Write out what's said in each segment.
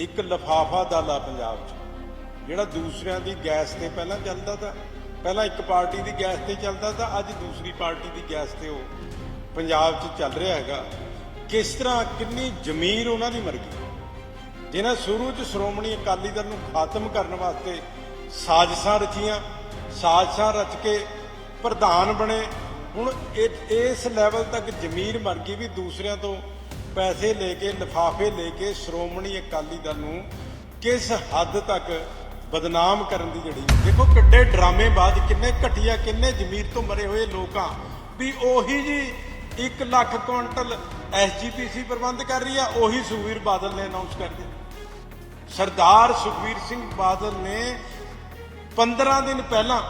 ਇੱਕ ਲਫਾਫਾ ਦਾਲਾ ਪੰਜਾਬ 'ਚ, ਜਿਹੜਾ ਦੂਸਰਿਆਂ ਦੀ ਗੈਸ ਤੇ ਪਹਿਲਾਂ ਚੱਲਦਾ ਤਾਂ, ਪਹਿਲਾਂ ਇੱਕ ਪਾਰਟੀ ਦੀ ਗੈਸ ਤੇ ਚੱਲਦਾ ਤਾਂ ਅੱਜ ਦੂਸਰੀ ਪਾਰਟੀ ਦੀ ਗੈਸ ਤੇ ਉਹ ਪੰਜਾਬ 'ਚ ਚੱਲ ਰਿਹਾ ਹੈਗਾ। ਕਿਸ ਤਰ੍ਹਾਂ ਕਿੰਨੀ ਜ਼ਮੀਰ ਉਹਨਾਂ ਦੀ ਮਰ ਗਈ? ਜਿਹਨਾਂ ਸ਼ੁਰੂ 'ਚ ਸ਼੍ਰੋਮਣੀ ਅਕਾਲੀ ਦਲ ਨੂੰ ਖਾਤਮ ਕਰਨ ਵਾਸਤੇ ਸਾਜ਼ਿਸ਼ਾਂ ਰਚੀਆਂ, ਸਾਜ਼ਿਸ਼ਾਂ ਰਚ ਕੇ ਪ੍ਰਧਾਨ ਬਣੇ, ਹੁਣ ਇਸ ਲੈਵਲ ਤੱਕ ਜ਼ਮੀਰ ਮਰ ਗਈ ਵੀ ਦੂਸਰਿਆਂ ਤੋਂ ਪੈਸੇ ਲੈ ਕੇ, ਲਿਫਾਫੇ ਲੈ ਕੇ ਸ਼੍ਰੋਮਣੀ ਅਕਾਲੀ ਦਲ ਨੂੰ ਕਿਸ ਹੱਦ ਤੱਕ ਬਦਨਾਮ ਕਰਨ ਦੀ ਜਿਹੜੀ ਦੇਖੋ ਕਿੱਡੇ ਡਰਾਮੇਬਾਜ਼ ਕਿੰਨੇ ਘਟੀਆ, ਕਿੰਨੇ ਜ਼ਮੀਰ ਤੋਂ ਮਰੇ ਹੋਏ ਲੋਕਾਂ ਵੀ ਉਹੀ ਜੀ 1 ਲੱਖ ਕੁਇੰਟਲ ਐਸਜੀਪੀਸੀ ਪ੍ਰਬੰਧ ਕਰ ਰਹੀ ਆ, ਉਹੀ ਸੁਖਵੀਰ ਬਾਦਲ ਨੇ ਅਨਾਉਂਸ ਕਰ ਦਿੱਤਾ। ਸਰਦਾਰ ਸੁਖਵੀਰ ਸਿੰਘ ਬਾਦਲ ਨੇ 15 ਦਿਨ ਪਹਿਲਾਂ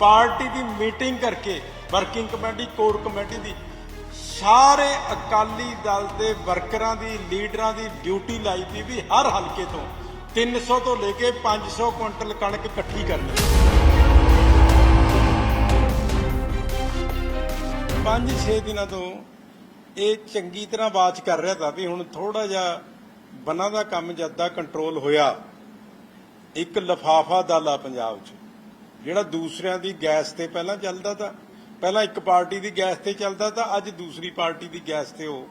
ਪਾਰਟੀ ਦੀ ਮੀਟਿੰਗ ਕਰਕੇ ਵਰਕਿੰਗ ਕਮੇਟੀ ਕੋਰ ਕਮੇਟੀ ਦੀ ਸਾਰੇ ਅਕਾਲੀ ਦਲ ਦੇ ਵਰਕਰਾਂ ਦੀ, ਲੀਡਰਾਂ ਦੀ ਡਿਊਟੀ ਲਾਈ ਸੀ ਵੀ ਹਰ ਹਲਕੇ ਤੋਂ 300 ਤੋਂ ਲੈ ਕੇ 500 ਕੁਇੰਟਲ ਕਣਕ ਇਕੱਠੀ ਕਰਨੀ। 5-6 ਦਿਨਾਂ ਤੋਂ ਇਹ ਚੰਗੀ ਤਰ੍ਹਾਂ ਬਾਤ ਕਰ ਰਿਹਾ ਤਾਂ ਵੀ ਹੁਣ ਥੋੜਾ ਜਿਹਾ ਬਨਾਂ ਦਾ ਕੰਮ ਜਦ ਕੰਟਰੋਲ ਹੋਇਆ। ਇੱਕ ਲਫਾਫਾ ਦਾਲਾ ਪੰਜਾਬ 'ਚ, ਜਿਹੜਾ ਦੂਸਰਿਆਂ ਦੀ ਗੈਸ ਤੇ ਪਹਿਲਾਂ ਚੱਲਦਾ ਤਾਂ ਪਹਿਲਾਂ ਇੱਕ ਪਾਰਟੀ ਦੀ ਗੈਸ ਤੇ ਚੱਲਦਾ ਤਾਂ ਅੱਜ ਦੂਸਰੀ ਪਾਰਟੀ ਦੀ ਗੈਸ ਤੇ ਉਹ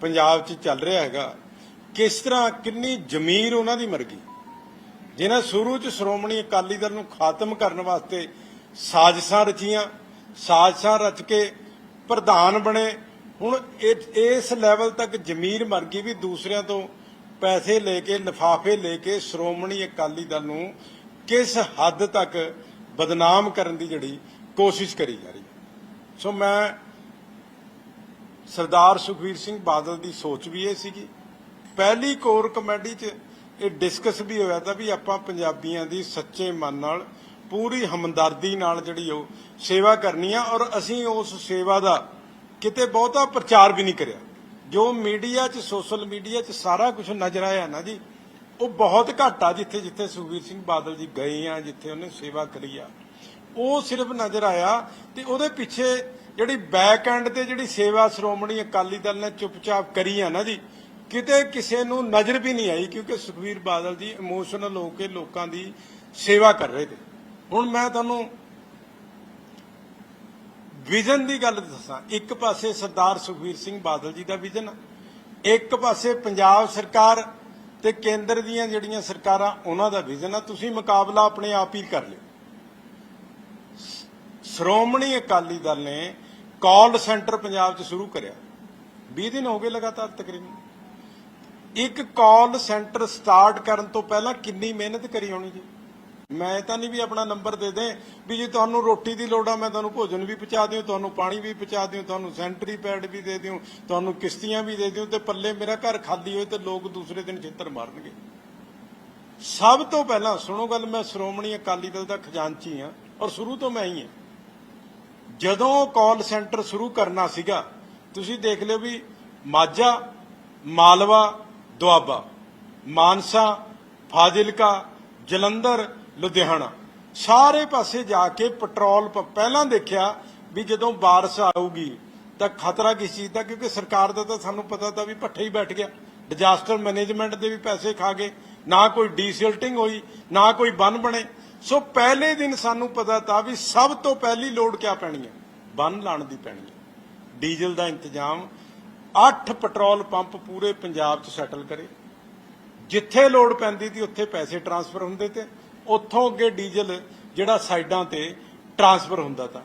ਪੰਜਾਬ 'ਚ ਚੱਲ ਰਿਹਾ ਹੈਗਾ। ਕਿਸ ਤਰ੍ਹਾਂ ਕਿੰਨੀ ਜ਼ਮੀਰ ਉਹਨਾਂ ਦੀ ਮਰ ਗਈ। ਜਿਨ੍ਹਾਂ ਸ਼ੁਰੂ 'ਚ ਸ਼੍ਰੋਮਣੀ ਅਕਾਲੀ ਦਲ ਨੂੰ ਖਾਤਮ ਕਰਨ ਵਾਸਤੇ ਸਾਜ਼ਿਸ਼ਾਂ ਰਚੀਆਂ, ਸਾਜ਼ਿਸ਼ਾਂ ਰਚ ਕੇ ਪ੍ਰਧਾਨ ਬਣੇ, ਹੁਣ ਇਸ ਲੈਵਲ ਤੱਕ ਜ਼ਮੀਰ ਮਰ ਗਈ ਵੀ ਦੂਸਰਿਆਂ ਤੋਂ ਪੈਸੇ ਲੈ ਕੇ, ਲਿਫਾਫੇ ਲੈ ਕੇ ਸ਼੍ਰੋਮਣੀ ਅਕਾਲੀ ਦਲ ਨੂੰ ਕਿਸ ਹੱਦ ਤੱਕ ਬਦਨਾਮ ਕਰਨ ਦੀ ਜਿਹੜੀ ਕੋਸ਼ਿਸ਼ ਕਰੀ ਜਾ ਰਹੀ। ਸੋ ਮੈਂ ਸਰਦਾਰ ਸੁਖਵੀਰ ਸਿੰਘ ਬਾਦਲ ਦੀ ਸੋਚ ਵੀ ਇਹ ਸੀਗੀ। ਪਹਿਲੀ ਕੋਰ ਕਮੇਟੀ 'ਚ ਇਹ ਡਿਸਕਸ ਵੀ ਹੋਇਆ ਤਾਂ ਵੀ ਆਪਾਂ ਪੰਜਾਬੀਆਂ ਦੀ ਸੱਚੇ ਮਨ ਨਾਲ ਪੂਰੀ ਹਮਦਰਦੀ ਨਾਲ ਜਿਹੜੀ ਉਹ ਸੇਵਾ ਕਰਨੀ ਆ ਔਰ ਅਸੀਂ ਉਸ ਸੇਵਾ ਦਾ ਕਿਤੇ ਬਹੁਤਾ ਪ੍ਰਚਾਰ ਵੀ ਨਹੀਂ ਕਰਿਆ। ਜੋ ਮੀਡੀਆ 'ਚ, ਸੋਸ਼ਲ ਮੀਡੀਆ 'ਚ ਸਾਰਾ ਕੁਝ ਨਜ਼ਰ ਆਇਆ ਨਾ ਜੀ, ਉਹ ਬਹੁਤ ਘੱਟ ਆ ਜਿੱਥੇ ਜਿੱਥੇ ਸੁਖਵੀਰ ਸਿੰਘ ਬਾਦਲ ਜੀ ਗਏ ਆ, ਜਿੱਥੇ ਉਹਨੇ ਸੇਵਾ ਕਰੀ ਆ। ਉਹ ਸਿਰਫ ਨਜ਼ਰ ਆਇਆ ਤੇ ਉਹਦੇ ਪਿੱਛੇ ਜਿਹੜੀ ਬੈਕ ਐਂਡ ਤੇ ਜਿਹੜੀ ਸੇਵਾ ਸ਼੍ਰੋਮਣੀ ਅਕਾਲੀ ਦਲ ਨੇ ਚੁੱਪਚਾਪ ਕਰੀ ਆ ਨਾ ਜੀ, ਕਿਤੇ ਕਿਸੇ ਨੂੰ ਨਜ਼ਰ ਵੀ ਨਹੀਂ ਆਈ ਕਿਉਂਕਿ ਸੁਖਵੀਰ ਬਾਦਲ ਜੀ ਇਮੋਸ਼ਨਲ ਹੋ ਕੇ ਲੋਕਾਂ ਦੀ ਸੇਵਾ ਕਰ ਰਹੇ ਤੇ। ਹੁਣ ਮੈਂ ਤੁਹਾਨੂੰ ਵਿਜ਼ਨ ਦੀ ਗੱਲ ਦੱਸਾਂ। ਇੱਕ ਪਾਸੇ ਸਰਦਾਰ ਸੁਖਵੀਰ ਸਿੰਘ ਬਾਦਲ ਜੀ ਦਾ ਵਿਜ਼ਨ ਆ, ਇੱਕ ਪਾਸੇ ਪੰਜਾਬ ਸਰਕਾਰ ਤੇ ਕੇਂਦਰ ਦੀਆਂ ਜਿਹੜੀਆਂ ਸਰਕਾਰਾਂ, ਉਹਨਾਂ ਦਾ ਵਿਜ਼ਨ ਆ। ਤੁਸੀਂ ਮੁਕਾਬਲਾ ਆਪਣੇ ਆਪ ਹੀ ਕਰ ਲਿਓ। ਸ਼੍ਰੋਮਣੀ ਅਕਾਲੀ ਦਲ ਨੇ ਕਾਲ ਸੈਂਟਰ ਪੰਜਾਬ 'ਚ ਸ਼ੁਰੂ ਕਰਿਆ। 20 ਦਿਨ ਹੋ ਗਏ ਲਗਾਤਾਰ ਤਕਰੀਬਨ। ਇੱਕ ਕਾਲ ਸੈਂਟਰ ਸਟਾਰਟ ਕਰਨ ਤੋਂ ਪਹਿਲਾਂ ਕਿੰਨੀ ਮਿਹਨਤ ਕਰੀ ਹੋਣੀ ਜੀ? ਮੈਂ ਤਾਂ ਨਹੀਂ ਵੀ ਆਪਣਾ ਨੰਬਰ ਦੇ ਦੇ ਵੀ ਜੇ ਤੁਹਾਨੂੰ ਰੋਟੀ ਦੀ ਲੋੜ ਆ, ਮੈਂ ਤੁਹਾਨੂੰ ਭੋਜਨ ਵੀ ਪਹੁੰਚਾ ਦਿਓ ਤੁਹਾਨੂੰ ਪਾਣੀ ਵੀ ਪਹੁੰਚਾ ਦਿਓ ਤੁਹਾਨੂੰ ਸੈਂਟਰੀ ਪੈਡ ਵੀ ਦੇ ਦਿਓ ਤੁਹਾਨੂੰ ਕਿਸ਼ਤੀਆਂ ਵੀ ਦੇ ਦਿਓ ਤੇ ਪੱਲੇ ਮੇਰਾ ਘਰ ਖਾਲੀ ਹੋਏ ਤੇ ਲੋਕ ਦੂਸਰੇ ਦਿਨ ਛਿੱਤਰ ਮਾਰਨਗੇ। ਸਭ ਤੋਂ ਪਹਿਲਾਂ, ਸੁਣੋ ਗੱਲ, ਮੈਂ ਸ਼੍ਰੋਮਣੀ ਅਕਾਲੀ ਦਲ ਦਾ ਖਜ਼ਾਨਚੀ ਆ ਔਰ ਸ਼ੁਰੂ ਤੋਂ ਮੈਂ ਹੀ ਹਾਂ। ਜਦੋਂ ਕਾਲ ਸੈਂਟਰ ਸ਼ੁਰੂ ਕਰਨਾ ਸੀਗਾ, ਤੁਸੀਂ ਦੇਖ ਲਿਓ ਵੀ ਮਾਝਾ, ਮਾਲਵਾ, ਦੁਆਬਾ, ਮਾਨਸਾ, ਫਾਜ਼ਿਲਕਾ, ਜਲੰਧਰ, ਲੁਧਿਆਣਾ, ਸਾਰੇ ਪਾਸੇ ਜਾ ਕੇ ਪੈਟਰੋਲ ਪਹਿਲਾਂ ਦੇਖਿਆ ਵੀ ਜਦੋਂ ਬਾਰਿਸ਼ ਆਊਗੀ ਤਾਂ ਖਤਰਾ ਕਿਸ ਚੀਜ਼ ਦਾ ਕਿਉਂਕਿ ਸਰਕਾਰ ਦਾ ਤਾਂ ਸਾਨੂੰ ਪਤਾ ਤਾਂ ਵੀ ਭੱਠੇ ਹੀ ਬੈਠ ਗਿਆ। ਡਿਜ਼ਾਸਟਰ ਮੈਨੇਜਮੈਂਟ ਦੇ ਵੀ ਪੈਸੇ ਖਾ ਗਏ। ਨਾ ਕੋਈ ਡੀਸਿਲਟਿੰਗ ਹੋਈ, ਨਾ ਕੋਈ ਬੰਨ ਬਣੇ। ਸੋ ਪਹਿਲੇ ਦਿਨ ਸਾਨੂੰ ਪਤਾ ਤਾਂ ਵੀ ਸਭ ਤੋਂ ਪਹਿਲੀ ਲੋਡ ਕਿਆ ਪੈਣੀ ਹੈ? ਬੰਨ ਲਾਣ ਦੀ ਪੈਣੀ ਹੈ। ਡੀਜ਼ਲ ਦਾ ਇੰਤਜ਼ਾਮ 8 ਪੈਟਰੋਲ ਪੰਪ ਪੂਰੇ ਪੰਜਾਬ 'ਚ ਸੈਟਲ ਕਰੇ। ਜਿੱਥੇ ਲੋਡ ਪੈਂਦੀ ਸੀ ਉੱਥੇ ਪੈਸੇ ਟਰਾਂਸਫਰ ਹੁੰਦੇ ਤੇ, ਉੱਥੋਂ ਅੱਗੇ ਡੀਜ਼ਲ ਜਿਹੜਾ ਸਾਈਡਾਂ ਤੇ ਟਰਾਂਸਫਰ ਹੁੰਦਾ ਤਾਂ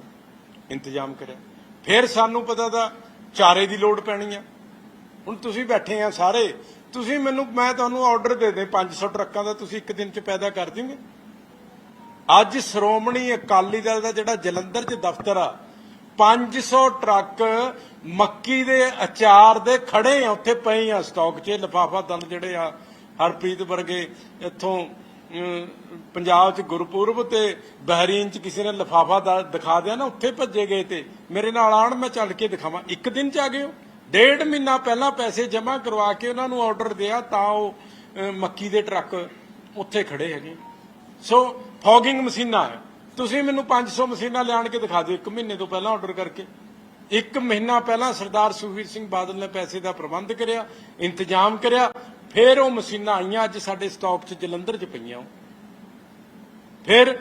ਇੰਤਜ਼ਾਮ ਕਰਿਆ। ਫਿਰ ਸਾਨੂੰ ਪਤਾ ਤਾਂ ਚਾਰੇ ਦੀ ਲੋਡ ਪੈਣੀ ਆ ਹੁਣ ਤੁਸੀਂ ਬੈਠੇ ਆ ਸਾਰੇ, ਤੁਸੀਂ ਮੈਨੂੰ, ਮੈਂ ਤੁਹਾਨੂੰ ਆਰਡਰ ਦੇ ਦੇ 500 ਟਰੱਕਾਂ ਦਾ, ਤੁਸੀਂ ਇੱਕ ਦਿਨ ਚ ਪੈਦਾ ਕਰ ਦਿਓਗੇ। ਅੱਜ ਸ਼੍ਰੋਮਣੀ ਅਕਾਲੀ ਦਲ ਦਾ ਜਿਹੜਾ ਜਲੰਧਰ 'ਚ ਦਫ਼ਤਰ ਆ 500 ਟਰੱਕ ਮੱਕੀ ਦੇ ਅਚਾਰ ਦੇ ਖੜੇ ਆ, ਉੱਥੇ ਪਏ ਆ ਸਟਾਕ 'ਚ, ਲਫਾਫਾ ਦਲ ਜਿਹੜੇ ਆ, ਹਰਪ੍ਰੀਤ ਵਰਗੇ ਇੱਥੋਂ ਪੰਜਾਬ 'ਚ ਗੁਰਪੁਰਬ ਤੇ ਬਹਿਰੀਨ 'ਚ ਕਿਸੇ ਨੇ ਲਫਾਫਾ ਦਿਖਾ ਦਿਆ ਨਾ, ਉੱਥੇ ਭੱਜੇ ਗਏ ਤੇ ਮੇਰੇ ਨਾਲ ਆਣ ਮੈਂ ਚੱਲ ਕੇ ਦਿਖਾਵਾਂ। ਇੱਕ ਦਿਨ 'ਚ ਆ ਗਏ ਹੋ ਡੇਢ ਮਹੀਨਾ ਪਹਿਲਾਂ ਪੈਸੇ ਜਮ੍ਹਾਂ ਕਰਵਾ ਕੇ ਉਹਨਾਂ ਨੂੰ ਆਰਡਰ ਦਿਆ ਤਾਂ ਉਹ ਮੱਕੀ ਦੇ ਟਰੱਕ ਉੱਥੇ ਖੜੇ ਹੈਗੇ। ਸੋ ਫੌਗਿੰਗ ਮਸ਼ੀਨਾਂ ਹੈ ਤੁਸੀਂ ਮੈਨੂੰ 500 ਮਸ਼ੀਨਾਂ ਲਿਆਣ ਕੇ ਦਿਖਾ ਦਿਓ, ਇੱਕ ਮਹੀਨੇ ਤੋਂ ਪਹਿਲਾਂ ਆਰਡਰ ਕਰਕੇ। ਇੱਕ ਮਹੀਨਾ ਪਹਿਲਾਂ ਸਰਦਾਰ ਸੁਖਵੀਰ ਸਿੰਘ ਬਾਦਲ ਨੇ ਪੈਸੇ ਦਾ ਪ੍ਰਬੰਧ ਕਰਿਆ, ਇੰਤਜ਼ਾਮ ਕਰਿਆ, ਫਿਰ ਉਹ ਮਸ਼ੀਨਾਂ ਆਈਆਂ, ਅੱਜ ਸਾਡੇ ਸਟਾਕ 'ਚ ਜਲੰਧਰ 'ਚ ਪਈਆਂ ਉਹ। ਫਿਰ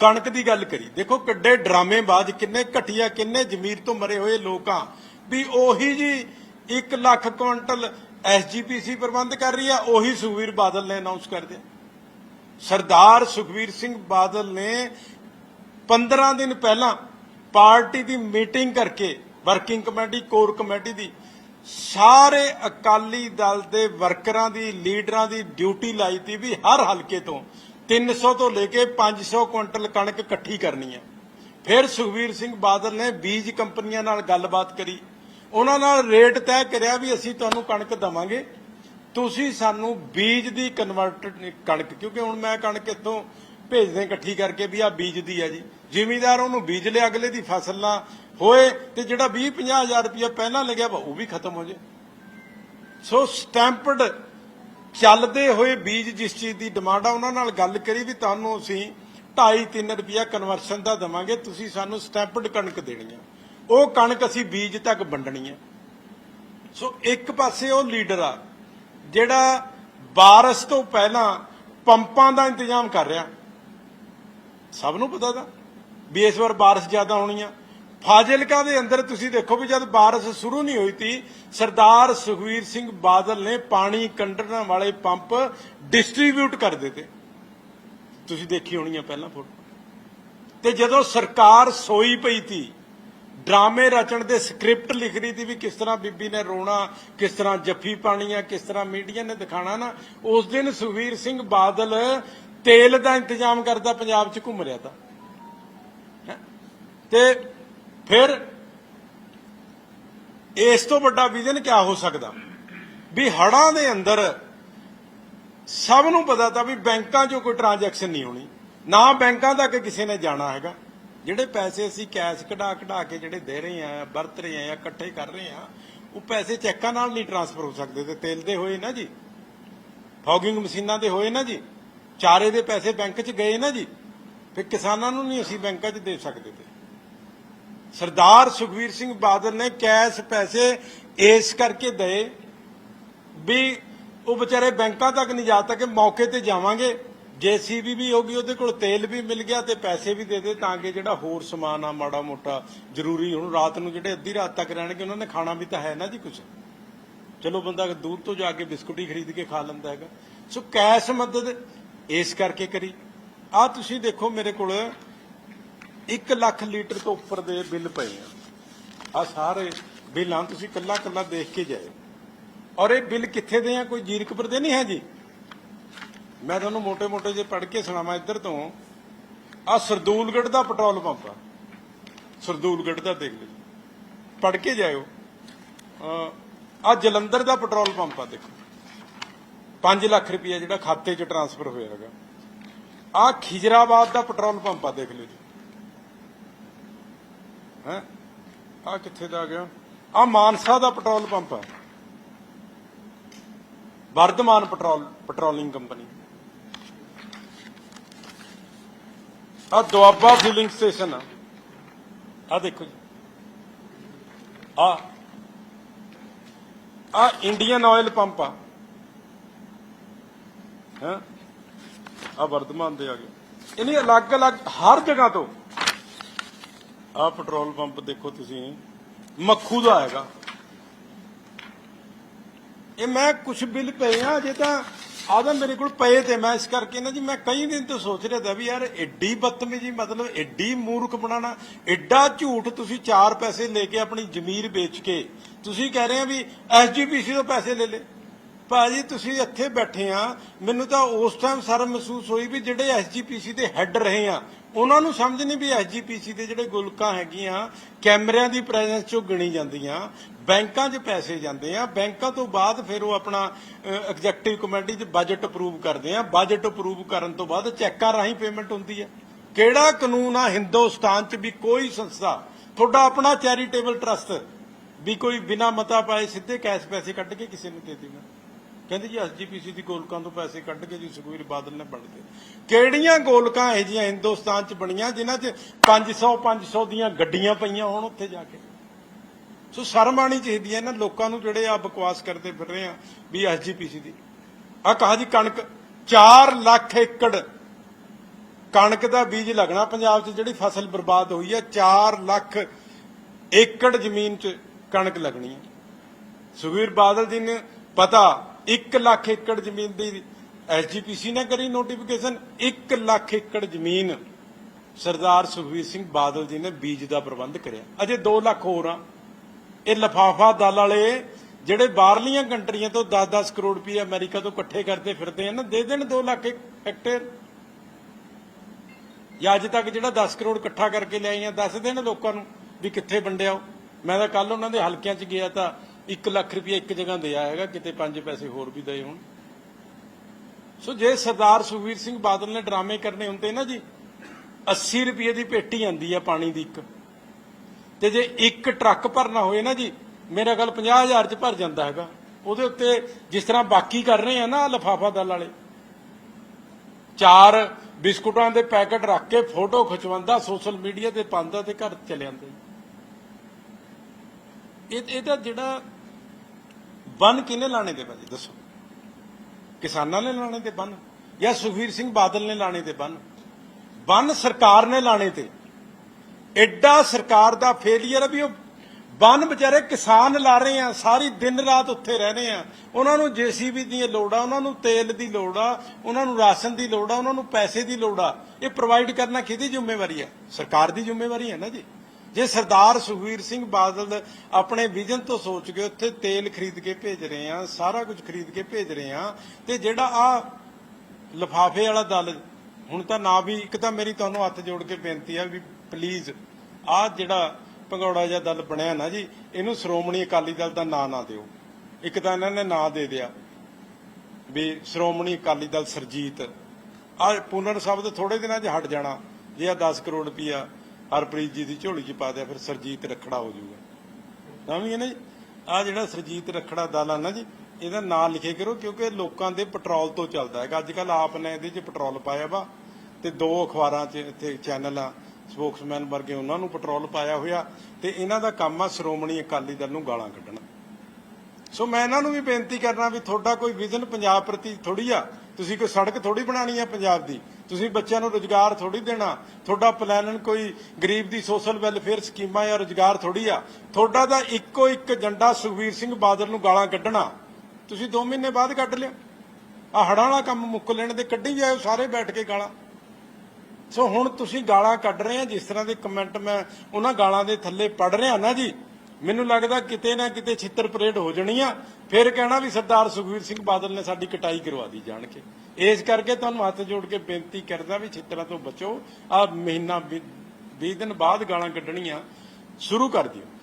ਕਣਕ ਦੀ ਗੱਲ ਕਰੀ। ਦੇਖੋ ਕਿੱਡੇ ਡਰਾਮੇਬਾਜ਼, ਕਿੰਨੇ ਘਟੀਆ, ਕਿੰਨੇ ਜ਼ਮੀਰ ਤੋਂ ਮਰੇ ਹੋਏ ਲੋਕਾਂ। ਵੀ ਉਹੀ ਜੀ 1 ਲੱਖ ਕੁਇੰਟਲ ਐਸਜੀਪੀਸੀ ਪ੍ਰਬੰਧ ਕਰ ਰਹੀ ਆ, ਉਹੀ ਸੁਖਵੀਰ ਬਾਦਲ ਨੇ ਅਨਾਉਂਸ ਕਰ ਦਿਆ ਸਰਦਾਰ ਸੁਖਵੀਰ ਸਿੰਘ ਬਾਦਲ ਨੇ 15 ਦਿਨ ਪਹਿਲਾਂ ਪਾਰਟੀ ਦੀ ਮੀਟਿੰਗ ਕਰਕੇ, ਵਰਕਿੰਗ ਕਮੇਟੀ, ਕੋਰ ਕਮੇਟੀ ਦੀ, ਸਾਰੇ ਅਕਾਲੀ ਦਲ ਦੇ ਵਰਕਰਾਂ ਦੀ, ਲੀਡਰਾਂ ਦੀ ਡਿਊਟੀ ਲਾਈ ਤੀ ਵੀ ਹਰ ਹਲਕੇ ਤੋਂ 300 ਤੋਂ ਲੈ ਕੇ 500 ਕੁਇੰਟਲ ਕਣਕ ਇਕੱਠੀ ਕਰਨੀ ਹੈ। ਫਿਰ ਸੁਖਵੀਰ ਸਿੰਘ ਬਾਦਲ ਨੇ ਬੀਜ ਕੰਪਨੀਆਂ ਨਾਲ ਗੱਲਬਾਤ ਕਰੀ। ਉਹਨਾਂ ਨਾਲ ਰੇਟ ਤੈਅ ਕਰਿਆ ਵੀ ਅਸੀਂ ਤੁਹਾਨੂੰ ਕਣਕ ਦਵਾਂਗੇ। ਤੁਸੀਂ ਸਾਨੂੰ ਬੀਜ ਦੀ ਕਨਵਰਟਡ ਕਣਕ, ਕਿਉਂਕਿ ਹੁਣ ਮੈਂ ਕਣਕ ਇੱਥੋਂ ਭੇਜਦੇ ਇਕੱਠੀ ਕਰਕੇ ਵੀ ਆ ਬੀਜ ਦੀ ਹੈ ਜੀ। ਜ਼ਿਮੀਦਾਰ ਉਹਨੂੰ ਬੀਜ ਲਿਆ, ਅਗਲੇ ਦੀ ਫਸਲ ਨਾ ਹੋਏ ਤੇ ਜਿਹੜਾ 20 ਹਜ਼ਾਰ ਰੁਪਇਆ ਪਹਿਲਾਂ ਲੱਗਿਆ ਵਾ, ਉਹ ਵੀ ਖਤਮ ਹੋ ਜੇ। ਸੋ ਸਟੈਂਪਡ ਚੱਲਦੇ ਹੋਏ ਬੀਜ ਜਿਸ ਚੀਜ਼ ਦੀ ਡਿਮਾਂਡ ਆ, ਉਹਨਾਂ ਨਾਲ ਗੱਲ ਕਰੀ ਵੀ ਤੁਹਾਨੂੰ ਅਸੀਂ 2.5-3 ਰੁਪਇਆ ਕਨਵਰਸ਼ਨ ਦਾ ਦਵਾਂਗੇ, ਤੁਸੀਂ ਸਾਨੂੰ ਸਟੈਂਪਡ ਕਣਕ ਦੇਣੀ ਆ। ਉਹ ਕਣਕ ਅਸੀਂ ਬੀਜ ਤੱਕ ਵੰਡਣੀ ਆ। ਸੋ ਇੱਕ ਪਾਸੇ ਉਹ ਲੀਡਰ ਆ ਜਿਹੜਾ ਬਾਰਿਸ਼ ਤੋਂ ਪਹਿਲਾਂ ਪੰਪਾਂ ਦਾ ਇੰਤਜ਼ਾਮ ਕਰ ਰਿਹਾ। ਸਭ ਨੂੰ ਪਤਾ ਦਾ ਵੀ ਇਸ ਵਾਰ ਬਾਰਿਸ਼ ਜ਼ਿਆਦਾ ਹੋਣੀ ਆ ਫਾਜ਼ਿਲਕਾ ਦੇ ਅੰਦਰ ਤੁਸੀਂ ਦੇਖੋ ਵੀ ਜਦ ਬਾਰਿਸ਼ ਸ਼ੁਰੂ ਨਹੀਂ ਹੋਈ ਤੀ, ਸਰਦਾਰ ਸੁਖਵੀਰ ਸਿੰਘ ਬਾਦਲ ਨੇ ਪਾਣੀ ਕੰਢਣ ਵਾਲੇ ਪੰਪ ਡਿਸਟ੍ਰੀਬਿਊਟ ਕਰ ਦਿੱਤੇ। ਤੁਸੀਂ ਦੇਖੀ ਹੋਣੀ ਆ ਪਹਿਲਾਂ ਫੋਟੋ। ਤੇ ਜਦੋਂ ਸਰਕਾਰ ਸੋਈ ਪਈ ਤੀ ਡਰਾਮੇ ਰਚਣ ਦੇ ਸਕ੍ਰਿਪਟ ਲਿਖ ਰਹੀ ਸੀ ਵੀ ਕਿਸ ਤਰ੍ਹਾਂ ਬੀਬੀ ਨੇ ਰੋਣਾ, ਕਿਸ ਤਰ੍ਹਾਂ ਜੱਫੀ ਪਾਣੀ ਆ, ਕਿਸ ਤਰ੍ਹਾਂ ਮੀਡੀਆ ਨੇ ਦਿਖਾਣਾ ਨਾ, ਉਸ ਦਿਨ ਸੁਖਵੀਰ ਸਿੰਘ ਬਾਦਲ ਤੇਲ ਦਾ ਇੰਤਜ਼ਾਮ ਕਰਦਾ ਪੰਜਾਬ 'ਚ ਘੁੰਮ ਰਿਹਾ ਤਾ। ਤੇ ਫਿਰ ਇਸ ਤੋਂ ਵੱਡਾ ਵਿਜ਼ਨ ਕੀ ਹੋ ਸਕਦਾ? ਵੀ ਹੜਾਂ ਦੇ ਅੰਦਰ ਸਭ ਨੂੰ ਪਤਾ ਤਾਂ ਵੀ ਬੈਂਕਾਂ 'ਚੋਂ ਕੋਈ ਟ੍ਰਾਂਜੈਕਸ਼ਨ ਨਹੀਂ ਹੋਣੀ। ਨਾ ਬੈਂਕਾਂ ਤੱਕ ਕਿਸੇ ਨੇ ਜਾਣਾ ਹੈਗਾ। ਜਿਹੜੇ ਪੈਸੇ ਅਸੀਂ ਕੈਸ਼ ਕਢਾ ਕਢਾ ਕੇ ਜਿਹੜੇ ਦੇ ਰਹੇ ਆ ਵਰਤ ਰਹੇ ਆ ਜਾਂ ਇਕੱਠੇ ਕਰ ਰਹੇ ਆ ਉਹ ਪੈਸੇ ਚੈੱਕਾਂ ਨਾਲ ਨਹੀਂ ਟ੍ਰਾਂਸਫਰ ਹੋ ਸਕਦੇ ਤੇ ਤੇਲ ਦੇ ਹੋਏ ਨਾ ਜੀ। ਫੌਗਿੰਗ ਮਸ਼ੀਨਾਂ ਦੇ ਹੋਏ ਨਾ ਜੀ। ਚਾਰੇ ਦੇ ਪੈਸੇ ਬੈਂਕ 'ਚ ਗਏ ਨਾ ਜੀ। ਫਿਰ ਕਿਸਾਨਾਂ ਨੂੰ ਨਹੀਂ ਅਸੀਂ ਬੈਂਕਾਂ 'ਚ ਦੇ ਸਕਦੇ ਤੇ। ਸਰਦਾਰ ਸੁਖਵੀਰ ਸਿੰਘ ਬਾਦਲ ਨੇ ਕੈਸ਼ ਪੈਸੇ ਇਸ ਕਰਕੇ ਦਏ ਵੀ ਉਹ ਵਿਚਾਰੇ ਬੈਂਕਾਂ ਤੱਕ ਨਹੀਂ ਜਾ ਤੱਕ ਮੌਕੇ ਤੇ ਜਾਵਾਂਗੇ। ਜੇਸੀਬੀ ਵੀ ਹੋ ਗਈ, ਉਹਦੇ ਕੋਲ ਤੇਲ ਵੀ ਮਿਲ ਗਿਆ ਤੇ ਪੈਸੇ ਵੀ ਦੇ ਦੇ ਤਾਂ ਕਿ ਜਿਹੜਾ ਹੋਰ ਸਮਾਨ ਆ, ਮਾੜਾ ਮੋਟਾ ਜ਼ਰੂਰੀ ਹੁਣ ਰਾਤ ਨੂੰ ਜਿਹੜੇ ਅੱਧੀ ਰਾਤ ਤੱਕ ਰਹਿਣਗੇ, ਉਹਨਾਂ ਨੇ ਖਾਣਾ ਵੀ ਤਾਂ ਹੈ ਨਾ ਜੀ ਕੁਝ ਚਲੋ ਬੰਦਾ ਦੂਰ ਤੋਂ ਜਾ ਕੇ ਬਿਸਕੁਟ ਹੀ ਖਰੀਦ ਕੇ ਖਾ ਲੈਂਦਾ ਹੈਗਾ। ਸੋ ਕੈਸ਼ ਮਦਦ ਇਸ ਕਰਕੇ ਕਰੀ। ਆ ਤੁਸੀਂ ਦੇਖੋ ਮੇਰੇ ਕੋਲ 1 ਲੱਖ ਲੀਟਰ ਤੋਂ ਉੱਪਰ ਦੇ ਬਿੱਲ ਪਏ ਆ। ਆ ਸਾਰੇ ਬਿੱਲਾਂ ਤੁਸੀਂ ਕੱਲਾ ਕੱਲਾ ਦੇਖ ਕੇ ਜਾਇਓ। ਔਰ ਇਹ ਬਿੱਲ ਕਿੱਥੇ ਦੇ ਆ? ਕੋਈ ਜੀਰਕਪੁਰ ਦੇ ਨਹੀਂ ਹੈ ਜੀ? ਮੈਂ ਤੁਹਾਨੂੰ ਮੋٹے-ਮੋٹੇ ਜੇ ਪੜ ਕੇ ਸੁਣਾਵਾਂ ਇੱਧਰ ਤੋਂ ਆ ਸਰਦੂਲਗੜ ਦਾ ਪੈਟਰੋਲ ਪੰਪ ਆ। ਸਰਦੂਲਗੜ ਦਾ ਦੇਖ ਲਓ ਪੜ ਕੇ ਜਾਇਓ। ਆ ਜਲੰਧਰ ਦਾ ਪੈਟਰੋਲ ਪੰਪ ਆ, ਦੇਖੋ। 5 ਲੱਖ ਰੁਪਏ ਜਿਹੜਾ ਖਾਤੇ 'ਚ ਟ੍ਰਾਂਸਫਰ ਹੋਇਆ ਹੈਗਾ। ਆ ਖਿਜਰਾਬਾਦ ਦਾ ਪੈਟਰੋਲ ਪੰਪ ਆ, ਦੇਖ ਲਓ ਜੀ। ਹੈ? ਆ ਕਿੱਥੇ ਦਾ ਗਿਆ? ਆ ਮਾਨਸਾ ਦਾ ਪੈਟਰੋਲ ਪੰਪ ਆ। Vardhman petrol, patrolling company. ਆ ਦੁਆਬਾ ਫਿਲਿੰਗ ਸਟੇਸ਼ਨ ਆ। ਆ ਦੇਖੋ ਜੀ। ਆ ਆ ਇੰਡੀਅਨ ਆਇਲ ਪੰਪ ਆ। ਹਾਂ? ਆ ਵਰਧਮਾਨ ਦੇ ਆ ਗਏ। ਇਹਨੀ ਅਲੱਗ-ਅਲੱਗ ਹਰ ਜਗ੍ਹਾ ਤੋਂ ਆ ਪੈਟਰੋਲ ਪੰਪ ਦੇਖੋ ਤੁਸੀਂ। ਮੱਖੂ ਦਾ ਹੈਗਾ। ਇਹ ਮੈਂ ਕੁਝ ਬਿੱਲ ਪਏ ਆ ਜੇ ਤਾਂ ਆਦਾ ਮੇਰੇ ਕੋਲ ਪਏ ਤੇ ਮੈਂ ਇਸ ਕਰਕੇ ਨਾ ਜੀ, ਮੈਂ ਕਈ ਦਿਨ ਤੋਂ ਸੋਚ ਰਿਹਾ ਤਾਂ ਵੀ ਯਾਰ ਐਡੀ ਬਦਤਮੀਜੀ, ਮਤਲਬ ਐਡੀ ਮੂਰਖ ਬਣਾਣਾ ਐਡਾ ਝੂਠ ਤੁਸੀਂ 4 ਪੈਸੇ ਲੈ ਕੇ ਆਪਣੀ ਜ਼ਮੀਰ ਵੇਚ ਕੇ ਤੁਸੀਂ ਕਹਿ ਰਹੇ ਆ ਵੀ ਐਸਜੀਪੀਸੀ ਤੋਂ ਪੈਸੇ ਲੈ ਲੈ ਭਾਜੀ, ਤੁਸੀਂ ਇੱਥੇ ਬੈਠੇ ਆ, ਮੈਨੂੰ ਤਾਂ ਉਸ ਟਾਈਮ ਸ਼ਰਮ ਮਹਿਸੂਸ ਹੋਈ ਵੀ ਜਿਹੜੇ ਐਸਜੀਪੀਸੀ ਦੇ ਹੈੱਡ ਰਹੇ ਆ, ਉਹਨਾਂ ਨੂੰ ਸਮਝ ਨਹੀਂ ਵੀ ਐਸਜੀਪੀਸੀ ਦੇ ਜਿਹੜੇ ਗੁਲਕਾਂ ਹੈਗੀਆਂ, ਕੈਮਰਿਆਂ ਦੀ ਪ੍ਰੈਜ਼ੈਂਸ ਚੋਂ ਗਿਣੀ ਜਾਂਦੀਆਂ ਬੈਂਕਾਂ 'ਚ ਪੈਸੇ ਜਾਂਦੇ ਆ, ਬੈਂਕਾਂ ਤੋਂ ਬਾਅਦ ਫਿਰ ਉਹ ਆਪਣਾ ਐਗਜ਼ੈਕਟਿਵ ਕਮੇਟੀ 'ਚ ਬਜਟ ਅਪਰੂਵ ਕਰਦੇ ਆ। ਬਜਟ ਅਪਰੂਵ ਕਰਨ ਤੋਂ ਬਾਅਦ ਚੈੱਕਾਂ ਰਾਹੀਂ ਪੇਮੈਂਟ ਹੁੰਦੀ ਹੈ ਕਿਹੜਾ ਕਾਨੂੰਨ ਆ ਹਿੰਦੁਸਤਾਨ 'ਚ ਵੀ ਕੋਈ ਸੰਸਥਾ, ਤੁਹਾਡਾ ਆਪਣਾ ਚੈਰੀਟੇਬਲ ਟਰਸਟ ਵੀ ਕੋਈ ਬਿਨਾ ਮਤਾ ਪਾਏ ਸਿੱਧੇ ਕੈਸ਼ ਪੈਸੇ ਕੱਢ ਕੇ ਕਿਸੇ ਨੂੰ ਦੇ ਦੇਣਾ ਕਹਿੰਦੇ ਜੀ ਐਸਜੀਪੀਸੀ ਦੀ ਗੋਲਕਾਂ ਤੋਂ ਪੈਸੇ ਕੱਢ ਕੇ ਜੀ ਸੁਖਵੀਰ ਬਾਦਲ ਨੇ ਵੰਡ ਦਿੱਤੇ ਕਿਹੜੀਆਂ ਗੋਲਕਾਂ ਇਹ ਜੀਆਂ ਹਿੰਦੁਸਤਾਨ 'ਚ ਬਣੀਆਂ, ਜਿਨ੍ਹਾਂ 'ਚ 500 500 ਦੀਆਂ ਗੱਡੀਆਂ ਪਈਆਂ ਹੋਣ ਉੱਥੇ ਜਾ ਕੇ? ਸੋ ਸ਼ਰਮ ਆਣੀ ਚਾਹੀਦੀ ਹੈ ਇਹਨਾਂ ਲੋਕਾਂ ਨੂੰ ਜਿਹੜੇ ਆ ਬਕਵਾਸ ਕਰਦੇ ਫਿਰ ਰਹੇ ਆ ਵੀ ਐਸਜੀਪੀਸੀ ਦੀ। ਆ ਕਹਾ ਜੀ ਕਣਕ 4 ਲੱਖ ਏਕੜ ਕਣਕ ਦਾ ਬੀਜ ਲੱਗਣਾ ਪੰਜਾਬ 'ਚ, ਜਿਹੜੀ ਫਸਲ ਬਰਬਾਦ ਹੋਈ ਹੈ 4 ਲੱਖ ਏਕੜ ਜ਼ਮੀਨ 'ਚ ਕਣਕ ਲੱਗਣੀ ਹੈ। ਸੁਖਬੀਰ ਬਾਦਲ ਜੀ ਨੇ ਪਤਾ 1 ਲੱਖ ਏਕੜ ਜ਼ਮੀਨ ਦੀ ਐਸਜੀਪੀਸੀ ਨੇ ਕਰੀ ਨੋਟੀਫਿਕੇਸ਼ਨ 1 ਲੱਖ ਏਕੜ ਜ਼ਮੀਨ ਸਰਦਾਰ ਸੁਖਬੀਰ ਸਿੰਘ ਬਾਦਲ ਜੀ ਨੇ ਬੀਜ ਦਾ ਪ੍ਰਬੰਧ ਕਰਿਆ। ਅਜੇ 2 ਲੱਖ ਹੋਰ ਆ। ਇਹ ਲਫਾਫਾ ਦਲ ਵਾਲੇ ਜਿਹੜੇ ਬਾਹਰਲੀਆਂ ਕੰਟਰੀਆਂ ਤੋਂ 10-10 ਕਰੋੜ ਰੁਪਏ ਅਮਰੀਕਾ ਤੋਂ ਇਕੱਠੇ ਕਰਦੇ ਫਿਰਦੇ ਆ ਨਾ, ਦੇ ਦੇਣ 2 ਲੱਖ ਹੈਕਟੇਅਰ ਜਾਂ ਅੱਜ ਤੱਕ ਜਿਹੜਾ 10 ਕਰੋੜ ਇਕੱਠਾ ਕਰਕੇ ਲਿਆਏ ਆ, ਦੱਸ ਦੇਣ ਲੋਕਾਂ ਨੂੰ ਵੀ ਕਿੱਥੇ ਵੰਡਿਆ ਉਹ। ਮੈਂ ਤਾਂ ਕੱਲ ਉਹਨਾਂ ਦੇ ਹਲਕਿਆਂ 'ਚ ਗਿਆ ਤਾਂ 1 ਲੱਖ ਰੁਪਏ ਇੱਕ ਜਗ੍ਹਾ ਦਿਆ ਹੈਗਾ, ਕਿਤੇ 5 ਪੈਸੇ ਹੋਰ ਵੀ ਦਏ ਹੋਣ। ਸੋ ਜੇ ਸਰਦਾਰ ਸੁਖਵੀਰ ਸਿੰਘ ਬਾਦਲ ਨੇ ਡਰਾਮੇ ਕਰਨੇ ਹੁੰਦੇ ਨਾ ਜੀ 80 ਰੁਪਏ ਦੀ ਪੇਟੀ ਆਂਦੀ ਆ ਪਾਣੀ ਦੀ ਇੱਕ। ਤੇ ਜੇ ਇੱਕ ਟਰੱਕ ਭਰਨਾ ਹੋਏ ਨਾ ਜੀ, ਮੇਰਾ ਗੱਲ 50000 ਚ ਭਰ ਜਾਂਦਾ ਹੈਗਾ। ਉਹਦੇ ਉੱਤੇ ਜਿਸ ਤਰ੍ਹਾਂ ਬਾਕੀ ਕਰ ਰਹੇ ਆ ਨਾ ਲਫਾਫਾ ਦਲ ਵਾਲੇ, ਚਾਰ ਬਿਸਕੁਟਾਂ ਦੇ ਪੈਕਟ ਰੱਖ ਕੇ ਫੋਟੋ ਖਿਚਵਾਉਂਦਾ, ਸੋਸ਼ਲ ਮੀਡੀਆ ਤੇ ਪਾਉਂਦਾ ਤੇ ਘਰ ਚਲੇ ਜਾਂਦਾ ਇਹ ਇਹਦਾ ਜਿਹੜਾ ਬੰਨ ਕਿਹਨੇ ਲਾਣੇ ਦੇ ਭਾਜੀ, ਦੱਸੋ? ਕਿਸਾਨਾਂ ਨੇ ਲਾਣੇ ਤੇ ਬੰਨ ਜਾਂ ਸੁਖਵੀਰ ਸਿੰਘ ਬਾਦਲ ਨੇ ਲਾਣੇ ਤੇ ਬੰਨ? ਬੰਨ ਸਰਕਾਰ ਨੇ ਲਾਣੇ ਤੇ। ਐਡਾ ਸਰਕਾਰ ਦਾ ਫੇਲਿਅਰ ਆ ਵੀ ਉਹ ਬੰਨ ਵਿਚਾਰੇ ਕਿਸਾਨ ਲਾ ਰਹੇ ਆ, ਸਾਰੀ ਦਿਨ ਰਾਤ ਉੱਥੇ ਰਹਿੰਦੇ ਆ। ਉਹਨਾਂ ਨੂੰ ਜੀਸੀਬੀ ਦੀ ਲੋੜ ਆ ਉਹਨਾਂ ਨੂੰ ਤੇਲ ਦੀ ਲੋੜ ਆ ਉਹਨਾਂ ਨੂੰ ਰਾਸ਼ਨ ਦੀ ਲੋੜ ਆ ਉਹਨਾਂ ਨੂੰ ਪੈਸੇ ਦੀ ਲੋੜ ਆ ਇਹ ਪ੍ਰੋਵਾਈਡ ਕਰਨਾ ਕਿਹਦੀ ਜ਼ਿੰਮੇਵਾਰੀ ਆ? ਸਰਕਾਰ ਦੀ ਜ਼ਿੰਮੇਵਾਰੀ ਹੈ ਨਾ ਜੀ। ਜੇ ਸਰਦਾਰ ਸੁਖਵੀਰ ਸਿੰਘ ਬਾਦਲ ਆਪਣੇ ਵਿਜ਼ਨ ਤੋਂ ਸੋਚ ਕੇ ਉੱਥੇ ਤੇਲ ਖਰੀਦ ਕੇ ਭੇਜ ਰਹੇ ਆ, ਸਾਰਾ ਕੁਝ ਖਰੀਦ ਕੇ ਭੇਜ ਰਹੇ ਆ, ਤੇ ਜਿਹੜਾ ਆ ਲਫਾਫੇ ਵਾਲਾ ਦਲ, ਹੁਣ ਤਾਂ ਨਾ ਵੀ ਇੱਕ ਤਾਂ ਮੇਰੀ ਤੁਹਾਨੂੰ ਹੱਥ ਜੋੜ ਕੇ ਬੇਨਤੀ ਆ ਵੀ ਪਲੀਜ਼ ਆਹ ਜਿਹੜਾ ਭੰਗੌੜਾ ਜਿਹਾ ਦਲ ਬਣਿਆ ਨਾ ਜੀ, ਇਹਨੂੰ ਸ਼੍ਰੋਮਣੀ ਅਕਾਲੀ ਦਲ ਦਾ ਨਾਂ ਨਾ ਦਿਓ। ਇੱਕ ਤਾਂ ਇਹਨਾਂ ਨੇ ਨਾਂ ਦੇ ਦਿਆ ਵੀ ਸ਼੍ਰੋਮਣੀ ਅਕਾਲੀ ਦਲ ਸਰਜੀਤ। ਆ ਪੁਨਰ ਸ਼ਬਦ ਥੋੜੇ ਦਿਨਾਂ 'ਚ ਹਟ ਜਾਣਾ। ਜੇ ਆ 10 ਕਰੋੜ ਰੁਪਇਆ ਹਰਪ੍ਰੀਤ ਜੀ ਦੀ ਝੋਲੀ 'ਚ ਪਾ ਦਿਆ, ਫਿਰ ਸਰਜੀਤ ਰਖੜਾ ਹੋ ਜਾਊਗਾ। ਸਮਝੀਏ ਨਾ ਜੀ? ਆ ਜਿਹੜਾ ਸਰਜੀਤ ਰਖੜਾ ਦਲ ਆ ਨਾ ਜੀ, ਇਹਦਾ ਨਾਂ ਲਿਖੇ ਕਰੋ, ਕਿਉਂਕਿ ਲੋਕਾਂ ਦੇ ਪੈਟਰੋਲ ਤੋਂ ਚੱਲਦਾ ਹੈਗਾ। ਅੱਜ ਕੱਲ ਆਪ ਨੇ ਇਹਦੇ 'ਚ ਪੈਟਰੋਲ ਪਾਇਆ ਵਾ ਤੇ ਦੋ ਅਖਬਾਰਾਂ 'ਚ ਇੱਥੇ ਚੈਨਲ ਆ। ਸਪੋਕਸਮੈਨ ਵਰਗੇ ਉਹਨਾਂ ਨੂੰ ਪੈਟਰੋਲ ਪਾਇਆ ਹੋਇਆ ਤੇ ਇਹਨਾਂ ਦਾ ਕੰਮ ਆ ਸ਼੍ਰੋਮਣੀ ਅਕਾਲੀ ਦਲ ਨੂੰ ਗਾਲਾਂ ਕੱਢਣਾ। ਸੋ ਮੈਂ ਇਹਨਾਂ ਨੂੰ ਵੀ ਬੇਨਤੀ ਕਰਨਾ ਵੀ ਤੁਹਾਡਾ ਕੋਈ ਵਿਜ਼ਨ ਪੰਜਾਬ ਪ੍ਰਤੀ ਥੋੜੀ ਆ, ਤੁਸੀਂ ਕੋਈ ਸੜਕ ਥੋੜੀ ਬਣਾਣੀ ਆ ਪੰਜਾਬ ਦੀ, ਤੁਸੀਂ ਬੱਚਿਆਂ ਨੂੰ ਰੋਜ਼ਗਾਰ ਥੋੜੀ ਦੇਣਾ, ਤੁਹਾਡਾ ਪਲਾਨ ਕੋਈ ਗਰੀਬ ਦੀ ਸੋਸ਼ਲ ਵੈਲਫੇਅਰ ਸਕੀਮਾਂ ਜਾਂ ਰੋਜ਼ਗਾਰ ਥੋੜੀ ਆ, ਤੁਹਾਡਾ ਦਾ ਇੱਕੋ ਇੱਕ ਏਜੰਡਾ ਸੁਖਵੀਰ ਸਿੰਘ ਬਾਦਲ ਨੂੰ ਗਾਲਾਂ ਕੱਢਣਾ। ਤੁਸੀਂ 2 ਮਹੀਨੇ ਬਾਅਦ ਕੱਢ ਲਿਓ। ਆ ਹੜਾਂ ਵਾਲਾ ਕੰਮ ਮੁੱਕ ਲੈਣ ਦੇ ਕੱਢੀ ਜਾਇਓ, ਸਾਰੇ ਬੈਠ ਕੇ ਗਾਲਾਂ। ਸੋ ਹੁਣ ਤੁਸੀਂ ਗਾਲਾਂ ਕੱਢ ਰਹੇ ਆ, ਜਿਸ ਤਰ੍ਹਾਂ ਦੇ ਕਮੈਂਟ ਮੈਂ ਉਹਨਾਂ ਗਾਲਾਂ ਦੇ ਥੱਲੇ ਪੜ ਰਿਹਾ ਨਾ ਜੀ, ਮੈਨੂੰ ਲੱਗਦਾ ਕਿਤੇ ਨਾ ਕਿਤੇ ਛਿੱਤਰ ਪਰੇਡ ਹੋ ਜਾਣੀ ਆ। ਫਿਰ ਕਹਿਣਾ ਵੀ ਸਰਦਾਰ ਸੁਖਵੀਰ ਸਿੰਘ ਬਾਦਲ ਨੇ ਸਾਡੀ ਕਟਾਈ ਕਰਵਾ ਦੀ ਜਾਣ ਕੇ ਇਸ ਕਰਕੇ ਤੁਹਾਨੂੰ ਹੱਥ ਜੋੜ ਕੇ ਬੇਨਤੀ ਕਰਦਾ ਵੀ ਛਿੱਤਰਾਂ ਤੋਂ ਬਚੋ। ਆ ਮਹੀਨਾ 20 ਦਿਨ ਬਾਅਦ ਗਾਲਾਂ ਕੱਢਣੀਆਂ ਸ਼ੁਰੂ ਕਰ ਦਿਓ।